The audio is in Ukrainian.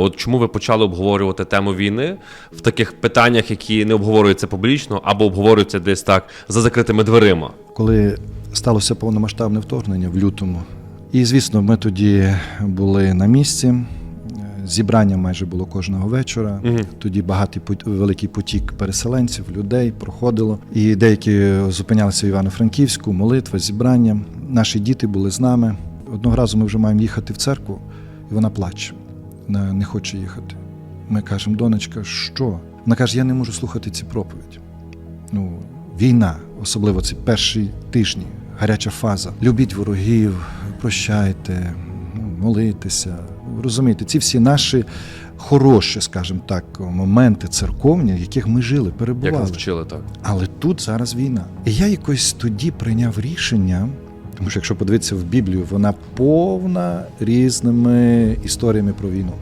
От чому ви почали обговорювати тему війни в таких питаннях, які не обговорюються публічно або обговорюються десь так за закритими дверима? коли сталося повномасштабне вторгнення в лютому. І, звісно, ми тоді були на місці. Е, Зібрання майже було кожного вечора. Мгм. Тоді багатий великий потік переселенців, людей проходило. І деякі зупинялися в Івано-Франківську, молитва, зібрання. Наші діти були з нами. Одного разу ми вже маємо їхати в церкву, і вона плаче. Вона не хоче їхати. Ми кажемо, донечка, що? Вона каже: я не можу слухати ці проповіді. Ну, війна, особливо ці перші тижні, гаряча фаза. Любіть ворогів, прощайте, ну, молитися. Розумієте, ці всі наші хороші, скажімо так, моменти церковні, в яких ми жили, Як перебували. нас вчили так? Але тут зараз війна. І я якось тоді прийняв рішення. Тому що якщо подивитися в Біблію, вона повна різними історіями про війну.